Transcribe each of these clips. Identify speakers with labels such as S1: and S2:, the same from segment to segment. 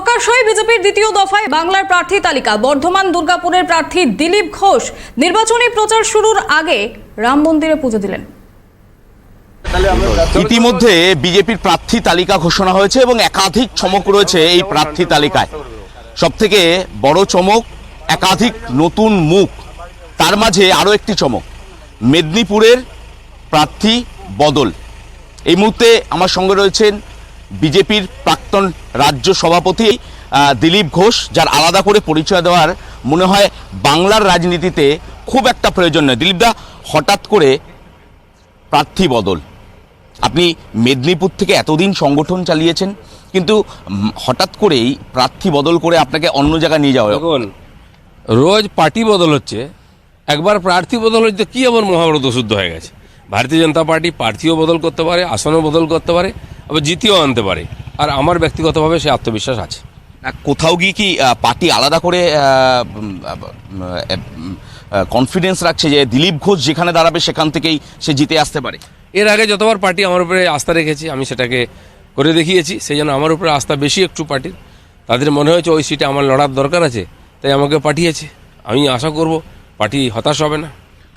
S1: প্রকাশ্যই বিজেপির দ্বিতীয় দফায় বাংলার প্রার্থী তালিকা। বর্ধমান দুর্গাপুরের প্রার্থী দিলীপ ঘোষ নির্বাচনী প্রচার শুরুর আগে রাম মন্দিরে পুজো দিলেন।
S2: ইতিমধ্যে বিজেপির প্রার্থী তালিকা ঘোষণা হয়েছে এবং একাধিক চমক রয়েছে এই প্রার্থী তালিকায়। সব থেকে বড় চমক, একাধিক নতুন মুখ। তার মাঝে আরও একটি চমক, মেদিনীপুরের প্রার্থী বদল। এই মুহূর্তে আমার সঙ্গে রয়েছেন বিজেপির প্রাক্তন রাজ্য সভাপতি দিলীপ ঘোষ, যার আলাদা করে পরিচয় দেওয়ার মনে হয় বাংলার রাজনীতিতে খুব একটা প্রয়োজন নয়। দিলীপদা হঠাৎ করে প্রার্থী বদল। আপনি মেদিনীপুর থেকে এতদিন সংগঠন চালিয়েছেন, কিন্তু হঠাৎ করেই প্রার্থী বদল করে আপনাকে অন্য জায়গায় নিয়ে যাওয়া।
S3: দেখুন, রোজ পার্টি বদল হচ্ছে, একবার প্রার্থী বদল হচ্ছে কী এমন মহাভারত শুদ্ধ হয়ে গেছে? ভারতীয় জনতা পার্টি প্রার্থীও বদল করতে পারে, আসনও বদল করতে পারে আবার জিতিও আনতে পারে। আর আমার ব্যক্তিগতভাবে সে আত্মবিশ্বাস আছে।
S2: কোথাও গিয়ে কি পার্টি আলাদা করে কনফিডেন্স রাখছে যে দিলীপ ঘোষ যেখানে দাঁড়াবে সেখান থেকেই সে জিতে আসতে পারে?
S3: এর আগে যতবার পার্টি আমার উপরে আস্থা রেখেছি আমি সেটাকে করে দেখিয়েছি। সেই জন্য আমার উপরে আস্থা বেশি একটু পার্টির। তাদের মনে হয়েছে ওই সিটে আমার লড়ার দরকার আছে তাই আমাকে পাঠিয়েছে। আমি আশা করব পার্টি হতাশ হবে না।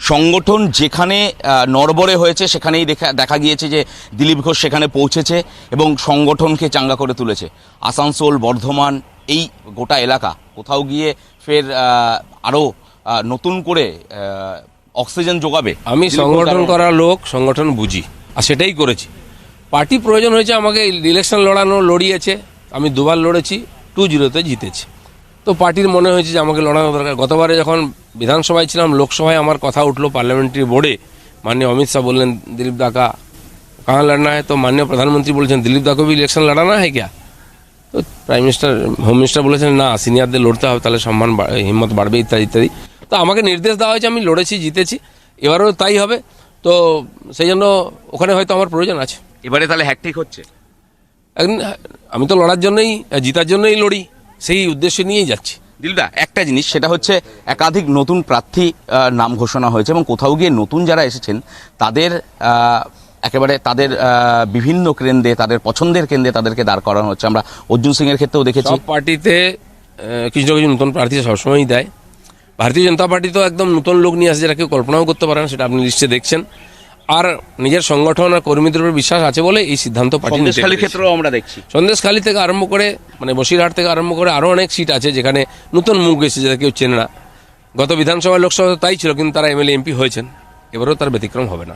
S2: সংগঠন যেখানে নড়বড়ে হয়েছে সেখানেই দেখা দেখা গিয়েছে যে দিলীপ ঘোষ সেখানে পৌঁছেছে এবং সংগঠনকে চাঙ্গা করে তুলেছে। আসানসোল বর্ধমান এই গোটা এলাকা। কোথাও গিয়ে ফের আরও নতুন করে অক্সিজেন যোগাবে।
S3: আমি সংগঠন করা লোক সংগঠন বুঝি আর সেটাই করেছি। পার্টি প্রয়োজন হয়েছে আমাকে ইলেকশন লড়ানো লড়িয়েছে। আমি দুবার লড়েছি টু জিরোতে জিতেছি। তো পার্টির মনে হয়েছে যে আমাকে লড়ানো দরকার। গতবারে যখন বিধানসভায় ছিলাম লোকসভায় আমার কথা উঠলো পার্লামেন্টারি বোর্ডে মাননীয় অমিত শাহ বললেন दिलीप दा का कहाँ लड़ना है तो माननीय प्रधानमंत्री বলেছেন দিলীপ দা को भी इलेक्शन लड़ाना है क्या তো প্রাইম মিনিস্টার হোম মিনিস্টার বলেছেন না সিনিয়রদের লড়তে হবে তাহলে সম্মান বা- হিম্মত বাড়বে ইত্যাদি ইত্যাদি তো আমাকে নির্দেশ দেওয়া হয়েছে আমি লড়েছি জিতেছি এবারেও তাই হবে তো সেই জন্য ওখানে হয়তো আমার প্রয়োজন আছে
S2: এবারে তাহলে হ্যাকটিক হচ্ছে
S3: একদিন আমি তো লড়ার জন্যই জিতার জন্যই লড়ি সেই উদ্দেশ্য নিয়েই যাচ্ছি
S2: দিলদা, একটা জিনিস, সেটা হচ্ছে একাধিক নতুন প্রার্থী নাম ঘোষণা হয়েছে এবং কোথাও গিয়ে নতুন যারা এসেছেন, তাদের একেবারে তাদের বিভিন্ন কেন্দ্রে, তাদের পছন্দের কেন্দ্রে তাদেরকে দাঁড় করানো হচ্ছে। আমরা অর্জুন সিং এর ক্ষেত্রেও দেখেছি।
S3: পার্টিতে কিছু না কিছু নতুন প্রার্থী সবসময়ই দেয়। ভারতীয় জনতা পার্টি তো একদম নতুন লোক নিয়ে আসে যেটা কেউ কল্পনাও করতে পারে না, সেটা আপনি লিস্টে দেখছেন। আর নিজের সংগঠন আর কর্মীদের উপর বিশ্বাস আছে বলে এই সিদ্ধান্ত পার্টি নিতে
S2: ক্ষেত্রেও আমরা দেখছি।
S3: সন্দেশখালী থেকে আরম্ভ করে মানে বসিরহাট থেকে আরম্ভ করে আরও অনেক সিট আছে যেখানে নতুন মুখ এসেছে যেটা কেউ চেনে না। গত বিধানসভা লোকসভা তাই ছিল কিন্তু তারা এমএলএ এমপি হয়েছেন। এবারেও তার ব্যতিক্রম হবে না।